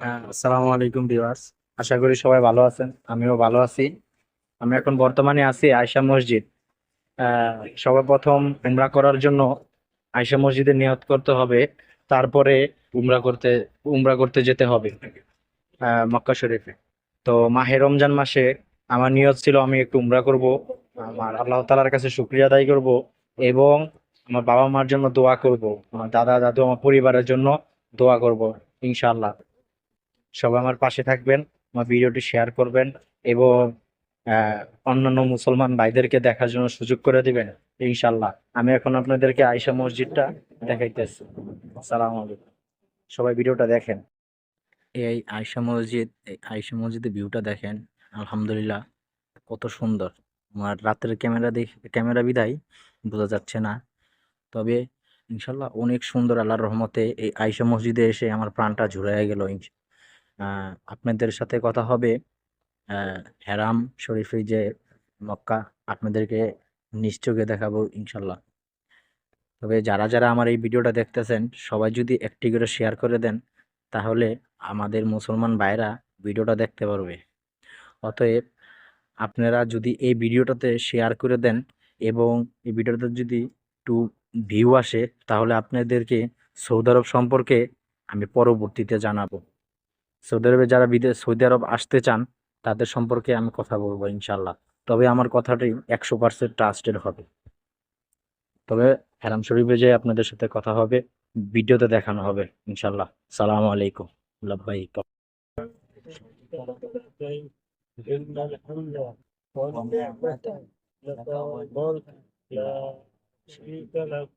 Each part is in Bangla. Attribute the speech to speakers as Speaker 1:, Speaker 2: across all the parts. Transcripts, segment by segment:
Speaker 1: হ্যাঁ, আসসালামু আলাইকুম ভিউয়ার্স। আশা করি সবাই ভালো আছেন আমিও ভালো আছি। আমি এখন বর্তমানে আছি আয়শা মসজিদ। আহ, সবার প্রথম উমরা করার জন্য আয়শা মসজিদে নিয়ত করতে হবে। তারপরে উমরা করতে উমরা করতে যেতে হবে মক্কা শরীফে। তো মাহে রমজান মাসে আমার নিয়ত ছিল আমি একটু উমরা করব আমার আল্লাহ তাআলার কাছে শুকরিয়া আদায় করব এবং আমার বাবা মার জন্য দোয়া করব আমার দাদা দাদু আমার পরিবারের জন্য দোয়া করব ইনশাআল্লাহ। সবাই আমার পাশে থাকবেন, আমার ভিডিওটি শেয়ার করবেন এবং অন্যান্য মুসলমান ভাইদেরকে দেখার জন্য সুযোগ করে দিবেন ইনশাল্লাহ আমি এখন আপনাদেরকে আয়শা মসজিদটা দেখাইতেছি। সালাম আলাইকুম। সবাই ভিডিওটা দেখেন। এই আয়শা মসজিদ, এই আয়শা মসজিদের ভিউটা দেখেন, আলহামদুলিল্লাহ, কত সুন্দর। আমার রাতের ক্যামেরা দেখ, ক্যামেরা বিদায়, বোঝা যাচ্ছে না। তবে ইনশাল্লাহ অনেক সুন্দর আল্লাহর রহমতে এই আয়শা মসজিদে এসে আমার প্রাণটা জুড়াইয়া গেল আপনাদের সাথে কথা হবে। হেরাম শরীফে যে মক্কা, আপনাদেরকে নিশ্চয়ই দেখাবো ইনশাল্লাহ। তবে যারা যারা আমার এই ভিডিওটা দেখতেছেন, সবাই যদি একটি করে শেয়ার করে দেন, তাহলে আমাদের মুসলমান ভাইরা ভিডিওটা দেখতে পারবে। অতএব আপনারা যদি এই ভিডিওটাতে শেয়ার করে দেন এবং এই ভিডিওটাতে যদি একটু ভিউ আসে, তাহলে আপনাদেরকে সৌদি আরব সম্পর্কে আমি পরবর্তীতে জানাব। সৌদি আরবে যারা বিদেশ সৌদি আরব আসতে চান তাদের সম্পর্কে আমি কথা বলবো ইনশাল্লাহ তবে আমার কথাটি একশো পার্সেন্ট ট্রাস্টেড হবে তবে হারাম শরীফে যে আপনাদের সাথে কথা হবে ভিডিওতে দেখানো হবে ইনশাল্লাহ সালাম আলাইকুম লাব্বাইক
Speaker 2: إن الحمد والنعمة لك والملك لا شريك لك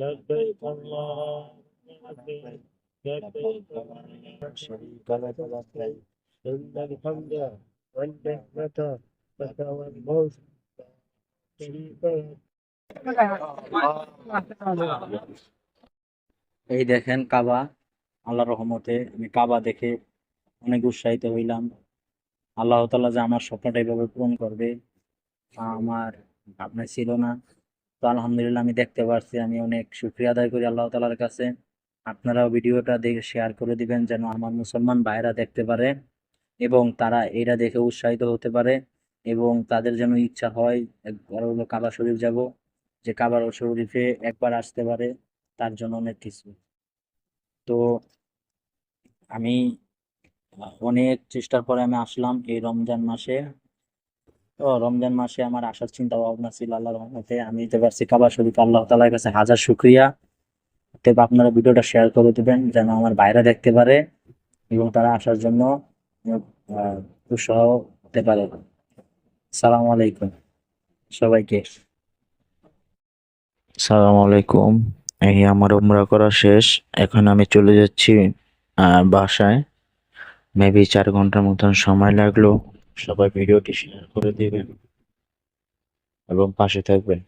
Speaker 2: لبيك اللهم لبيك لبيك لا شريك لك لبيك إن الحمد والنعمة لك والملك لا شريك لك
Speaker 1: এই দেখেন কাবা আল্লাহ রহমতে আমি কাবা দেখে অনেক উৎসাহিত হইলাম আল্লাহ তাআলা যে আমার স্বপ্নটা এভাবে পূরণ করবে তা আমার ভাবনা ছিল না তো আলহামদুলিল্লাহ আমি দেখতে পারছি আমি অনেক শুকরিয়া আদায় করি আল্লাহ তাআলার কাছে আপনারাও ভিডিওটা দেখে শেয়ার করে দিবেন যেন আমার মুসলমান ভাইরা দেখতে পারে এবং তারা এটা দেখে উৎসাহিত হতে পারে এবং তাদের যেন ইচ্ছা হয় একবার হলো কাবা শরীফ যাব, যে কাবা শরীফে একবার আসতে পারে, তার জন্য অনেক কিছু। তো আমি, অনেক চেষ্টার পরে আমি আসলাম এই রমজান মাসে। তো রমজান মাসে আমার আসার চিন্তা ভাবনা ছিল আল্লাহ রহমতে আমি যেতে পারছি কাবা শরীফ। আল্লাহ তাআলার কাছে হাজার শুক্রিয়া। অতএব আপনারা ভিডিওটা শেয়ার করে দিবেন, যেন আমার বাইরে দেখতে পারে এবং তারা আসার জন্য উৎসাহ হতে পারে। সালাম আলাইকুম সবাইকে।
Speaker 3: সালাম আলাইকুম। এই আমার উমরা করা শেষ। এখন আমি চলে যাচ্ছি বাসায়। মেবি চার ঘণ্টার মতন সময় লাগল। সবাই ভিডিওটি শেয়ার করে দিবেন এবং পাশে থাকবেন।